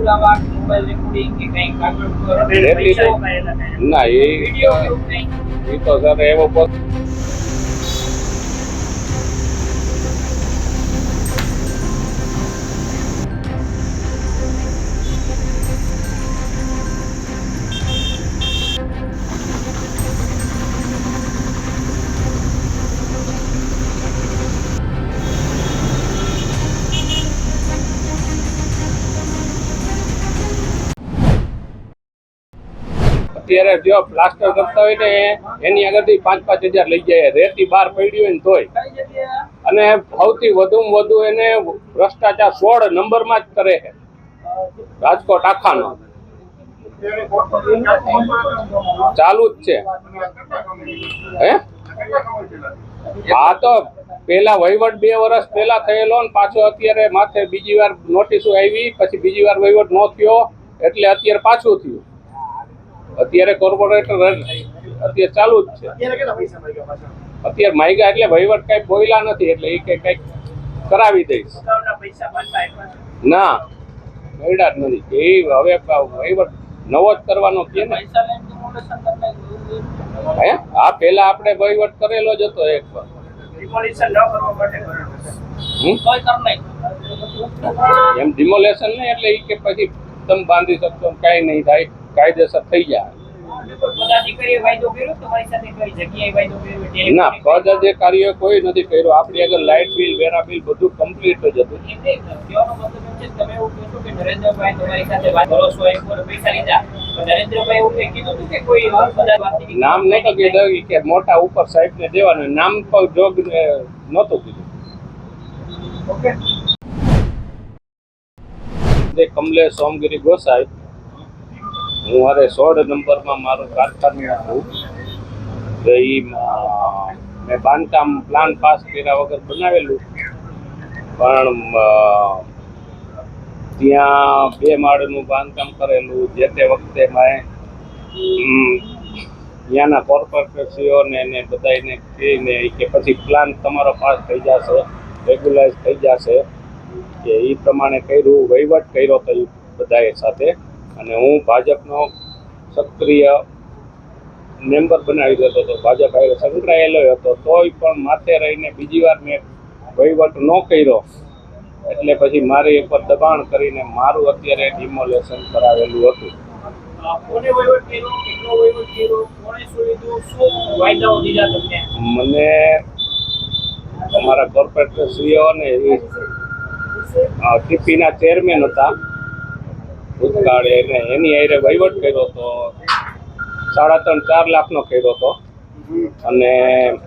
પુરાવા mobile recording કે કાંઈ કાગળ પર લેતી પૈસા, ના એ વીડિયો? એ તો સર એવો પોત જો પ્લાસ્ટર કરતા હોય ને, એની આગળથી પાંચ પાંચ હજાર લઈ જાય. રેતી બહાર પડી હોય ને તોય? અને સૌથી વધુમાં વધુ એને ભ્રષ્ટાચાર સોળ નંબરમાં જ કરે છે. રાજકોટ આખાનો. ચાલુ જ છે. હે? હા તો પેલા વહીવટ બે વર્ષ પહેલા થયેલો ને પાછો અત્યારે માથે બીજી વાર નોટિસો આવી, પછી બીજી વાર વહીવટ ન થયો, એટલે અત્યારે પાછું થયું. અત્યારે કોર્પોરેટર અત્યારે ચાલુ જ છે. અત્યારે માયગા એટલે વહીવટ કઈ બોયલા નથી એટલે એ કઈ કંઈક કરાવી દઈશ. ના મળ્યા જ નથી. એ હવે વહીવટ નવો જ કરવાનો કે ને. હે? હા પેલા આપણે વહીવટ કરેલો જ હતો એક વાર. એમ ડિમોલેશન નહીં એટલે એ કે પછી તમે બાંધી શકશો કાંઈ નહીં થાય. કાયદેસર થઈ જાય. ના પદ અધિકારીઓ કોઈ નથી કર્યું. આપણી આગળ લાઇટ બિલ વેરા બિલ બધું કમ્પ્લીટ જ હતું. નામ નહોતું કીધું કે મોટા ઉપર સાહેબ ને દેવાનું. નામ પર જોગ નહોતું કીધું. ઓકે જે કમલેશ સોમગીરી ગોસાઈ હું હારે સોળ નંબરમાં મારું કારખાનું હતું. તો એ મેં બાંધકામ પ્લાન પાસ કર્યા વગર બનાવેલું. પણ ત્યાં બે માળનું બાંધકામ કરેલું. જે તે વખતે મેં ત્યાંના કોર્પોરેટરશ્રીઓને એને બધાને કહીને કે પછી પ્લાન તમારો પાસ થઈ જશે રેગ્યુલાઇઝ થઈ જશે. કે એ પ્રમાણે કર્યું, વહીવટ કર્યો તો એ બધાએ સાથે. અને હું ભાજપનો સક્રિય મેમ્બર બનાવી દેતો હતો. ભાજપ હારે સંકળાયેલો હતો. તોય પણ માથે રહીને બીજી વાર મેં વહીવટ ન કર્યો. એટલે પછી મારી ઉપર દબાણ કરીને મારું અત્યારે ડિમોલેશન કરાવેલું હતું. મને અમારા કોર્પોરેટરશ્રીઓ ને અને ટીપીના ચેરમેન હતા. ભૂતકાળે એને એની આરે વહીવટ કર્યો હતો સાડા ત્રણ, ચાર લાખનો કર્યો હતો અને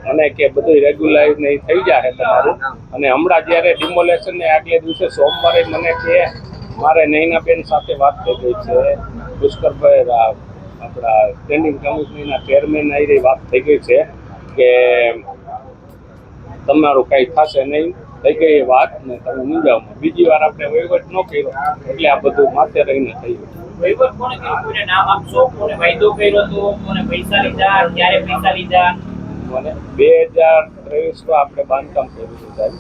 મને કે બધું રેગ્યુલાઇઝ ને ઈ થઈ જાય તમારું. અને હમણાં જ્યારે ડિમોલેશન ને આગલે દિવસે સોમવારે મને કે, મારે નૈનાબેન સાથે વાત થઈ ગઈ છે. પુષ્કરભાઈ આપણા સ્ટેન્ડિંગ કમિટીના ચેરમેન આવી વાત થઈ ગઈ છે કે, તમારું કાંઈ થશે નહીં. થઈ ગઈ એ વાત ને તમે મૂંઝાવમાં. બીજી વાર આપણે વહીવટ ન કર્યો એટલે આ બધું માથે રહીને પૈસા લીધા? મને બે હજાર ત્રેવીસમાં આપણે બાંધકામ કર્યું હતું સાહેબ.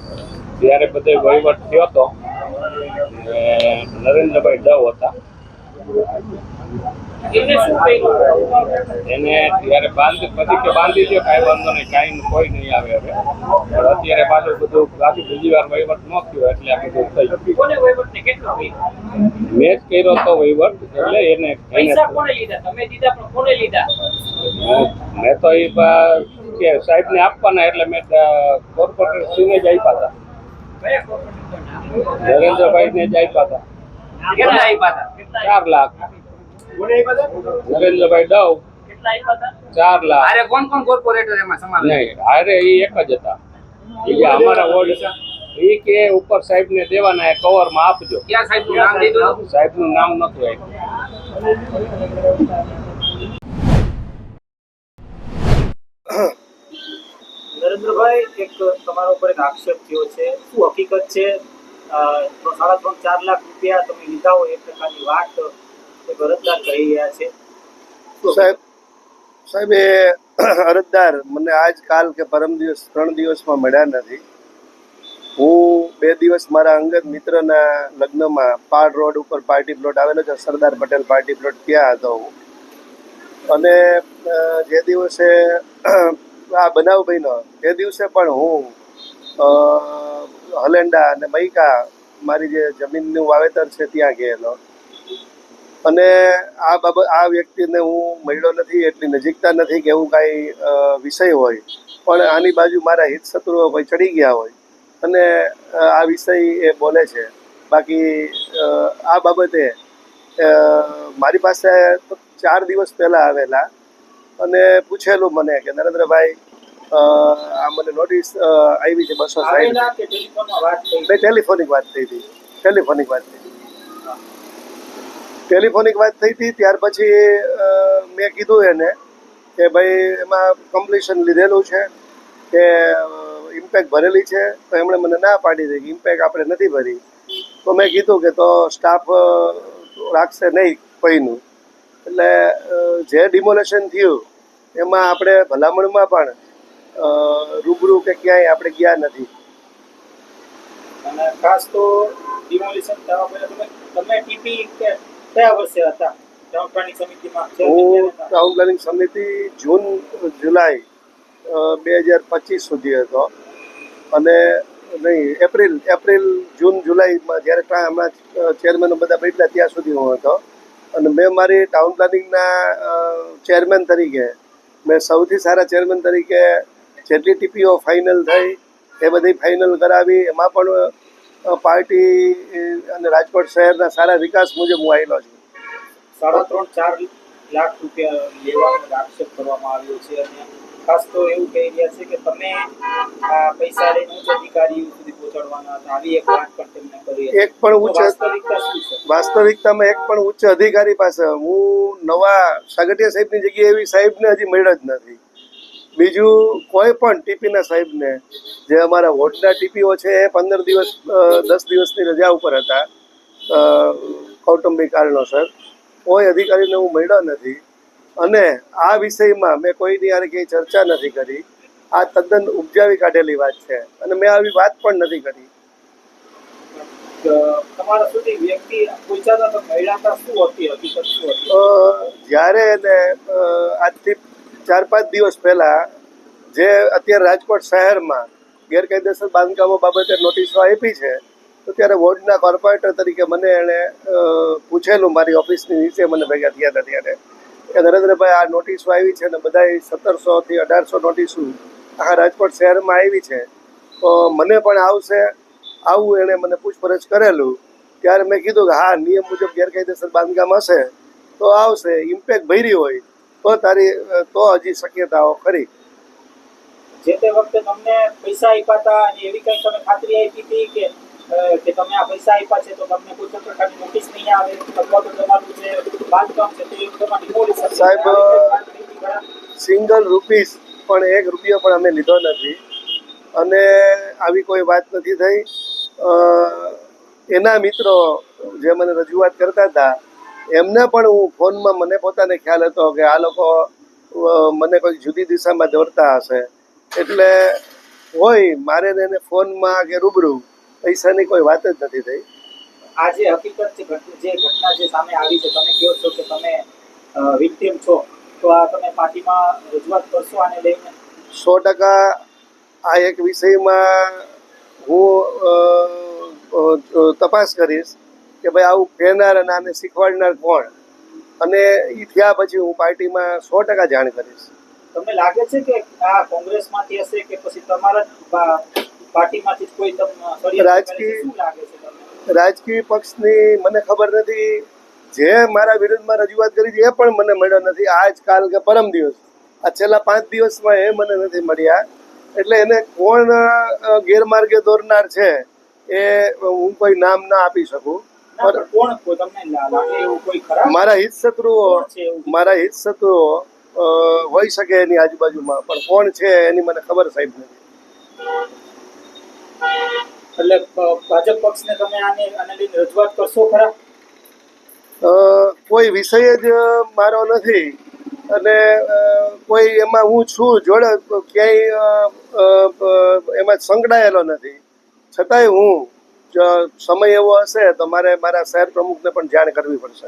ત્યારે બધો વહીવટ થયો હતો નરેન્દ્રભાઈ ડવ હતા. એને ત્યારે બાંધી પછી કે બાંધી દો કાંઈ વાંધો નહીં કાંઈ કોઈ નહીં આવે હવે. પણ અત્યારે પાછું બધું પાછું બીજી વાર વહીવટ ન થયો એટલે આ બધું થઈ ને મેં જ કર્યો હતો વહીવટ એટલે એને એને પૈસા કોને લીધા? તમે દીધા પણ કોને લીધા? મેં- તો એ કે સાહેબને આપવાના એટલે મેં કોર્પોરેટરશ્રીને જ આપ્યા હતા. નરેન્દ્રભાઈ ને? જ આપ્યા હતા. આપ્યા હતા? ચાર લાખ. નરેન્દ્રભાઈ ડવ ચાર લાખ. અરે કોણ કોણ કોર્પોરેટર એમાં સમાવેશ નહીં હારે એ એક જ હતા. એ અમારા વોર્ડ એ કે ઉપર સાહેબને દેવાના એ કવરમાં આપજો. ક્યાં સાહેબનું નામ દીધું? સાહેબનું નામ નતું આપ્યું. નરેન્દ્રભાઈ એક તમારા ઉપર એક આક્ષેપ થયો છે. શું હકીકત છે? સાડા ત્રણ, ચાર લાખ રૂપિયા તમે લીધા હોય એ પ્રકારની વાત એ અરજદાર કહી રહ્યા છે. સાહેબ સાહેબ, એ અરજદાર મને આજ કાલ કે પરમ દિવસ, ત્રણ દિવસમાં મળ્યા નથી. હું બે દિવસ મારા અંગત મિત્રના લગ્નમાં પાડ રોડ ઉપર પાર્ટી પ્લોટ આવેલો છે, સરદાર પટેલ પાર્ટી પ્લોટ ત્યાં હતો હું. અને જે દિવસે આ બનાવ બન્યો, તે દિવસે પણ હું હલેન્ડા અને મૈકા, મારી જે જમીનનું વાવેતર છે ત્યાં ગયેલો. અને આ બાબત, આ વ્યક્તિને હું મળ્યો નથી, એટલી નજીકતા નથી કે એવું કાંઈ વિષય હોય. પણ આની બાજુ મારા હિત શત્રુઓ કોઈ ચડી ગયા હોય. અને આ વિષય એ બોલે છે. બાકી આ બાબતે મારી પાસે ચાર દિવસ પહેલાં આવેલા. અને પૂછેલું મને કે, નરેન્દ્રભાઈ મને નોટિસ આવી છે બસો કે થઈ. બે ટેલિફોનિક વાત થઈ હતી. ટેલિફોનિક વાત થઈ હતી. ટેલિફોનિક વાત થઈ હતી ત્યાર પછી મેં કીધું એને કે ભાઈ એમાં કમ્પ્લીશન લીધેલું છે કે ઇમ્પેક્ટ ભરેલી છે. તો એમણે મને ના પાડી દીધી. ઇમ્પેક્ટ આપણે નથી ભરી. તો મેં કીધું કે તો સ્ટાફ રાખશે નહીં કોઈનું. એટલે જે ડિમોલેશન થયું એમાં આપણે ભલામણમાં પણ રૂબરૂ કે ક્યાંય આપણે ગયા નથી. અને ખાસ તો ડિમોલિશન થવા પહેલા તમે તમે ટીપી કયા વર્ષે હતા? ટાઉન પ્લાનિંગ સમિતિમાં હું ટાઉન પ્લાનિંગ સમિતિ જૂન જુલાઈ બે હજાર પચીસ સુધી હતો. અને નહીં એપ્રિલ એપ્રિલ જૂન જુલાઈમાં જ્યારે હમણાં ચેરમેનો બધા બેઠલા ત્યાં સુધી હું હતો. અને મેં મારી ટાઉન પ્લાનિંગના ચેરમેન તરીકે મેં સૌથી સારા ચેરમેન તરીકે જેટલી ટીપીઓ ફાઇનલ થઈ એ બધી ફાઇનલ કરાવી. એમાં પણ પાર્ટી અને રાજકોટ શહેરના સારા વિકાસ મુજબ હું આવેલો છું. સાડા ત્રણ ચાર લાખ રૂપિયા લેવાનો આક્ષેપ કરવામાં આવ્યો છે અને ખાસ તો એવું કહી રહ્યા છે કે તમે આ પૈસા લઈને ઉચ્ચ અધિકારીઓ સુધી પહોંચાડવાના હતા. આવી એક વાત પણ તેમને કરી એક પણ ઉચ્ચ વાસ્તવિકતા શું છે? વાસ્તવિકતામાં એક પણ ઉચ્ચ અધિકારી પાસે હું નવા સાગઠિયા સાહેબની જગ્યાએ એવી સાહેબને હજી મળ્યા જ નથી. બીજું કોઈ પણ ટીપીના સાહેબને જે અમારા વોર્ડના ટીપીઓ છે એ પંદર દિવસ દસ દિવસની રજા ઉપર હતા. કૌટુંબિક કારણોસર. કોઈ અધિકારીને હું મળ્યો નથી. અને આ વિષયમાં મેં કોઈની યારે ક્યાંય ચર્ચા નથી કરી. આ તદ્દન ઉપજાવી કાઢેલી વાત છે. અને મેં આવી વાત પણ નથી કરી. જ્યારે એને આજથી ચાર પાંચ દિવસ પહેલા જે અત્યારે રાજકોટ શહેરમાં ગેરકાયદેસર બાંધકામો બાબતે નોટિસો આપી છે, તો ત્યારે વોર્ડના કોર્પોરેટર તરીકે મને એણે પૂછેલું મારી ઓફિસની નીચે મને ભેગા થયા હતા ત્યારે કે નરેન્દ્રભાઈ, આ નોટિસો આવી છે અને બધાય સત્તરસોથી અઢારસો નોટિસો આખા રાજકોટ શહેરમાં આવી છે. તો મને પણ આવશે, આવું એણે મને પૂછપરછ કરેલું. ત્યારે મેં કીધું કે હા, નિયમ મુજબ ગેરકાયદેસર બાંધકામ હશે, તો આવશે, ઇમ્પેક્ટ ભરી હોય તો તારી તો હજી શક્યતાઓ ખરી. જે તે વખતે તમને પૈસા આપ્યા હતા અને એવી કઈ તમે ખાતરી આપી હતી કે કે તમે આ પૈસા આપ્યા છે તો તમને કોઈ પણ પ્રકારની નોટિસ નહીં આવે અથવા તો તમારું જે બાંધકામ છે તે તમારી demolition સાહેબ? સિંગલ રૂપીસ પણ એક રૂપિયો પણ અમે લીધો નથી. અને આવી કોઈ વાત નથી થઈ. એના મિત્રો જે મને રજૂઆત કરતા હતા એમને પણ હું ફોનમાં મને પોતાને ખ્યાલ હતો કે આ લોકો મને કોઈ જુદી દિશામાં દોરતા હશે. એટલે હોય મારે એને ફોનમાં કે રૂબરૂ પૈસાની કોઈ વાત જ નથી થઈ. આ જે હકીકત છે જે ઘટના જે સામે આવી છે તમે કહો છો કે તમે વિક્ટિમ છો તો આ તમે પાર્ટીમાં રજૂઆત કરશો આને લઈને? સો ટકા આ એક વિષયમાં હું તપાસ કરીશ. કે ભાઈ આવું કહેનાર અને આને શીખવાડનાર કોણ? અને એ થયા પછી હું પાર્ટીમાં સો ટકા જાણ કરીશ. તમને લાગે છે કે આ કોંગ્રેસમાંથી હશે કે પછી તમારા પાર્ટીમાંથી કોઈ તમને? રાજકીય- રાજકીય પક્ષની મને ખબર નથી. જે મારા વિરુદ્ધમાં રજૂઆત કરી હતી એ પણ મને મળ્યો નથી. આજકાલ કે પરમ દિવસ. આ છેલ્લા પાંચ દિવસમાં એ મને નથી મળ્યા. એટલે એને કોણ ગેરમાર્ગે દોરનાર છે એ હું કોઈ નામ ના આપી શકું. મારા હિત શત્રુઓ મારા હિત શત્રુઓ હોઈ શકે એની આજુબાજુમાં પણ કોણ છે એની મને ખબર સાહેબ નથી. એટલે ભાજપ પક્ષને તમે આને આને લઈને રજૂઆત કરશો ખરા? કોઈ વિષય જ મારો નથી. અને કોઈ એમાં હું છું જોડે ક્યાંય એમાં સંકળાયેલો નથી. છતાંય હું સમય એવો હશે તો મારે મારા શહેર પ્રમુખને પણ જાણ કરવી પડશે.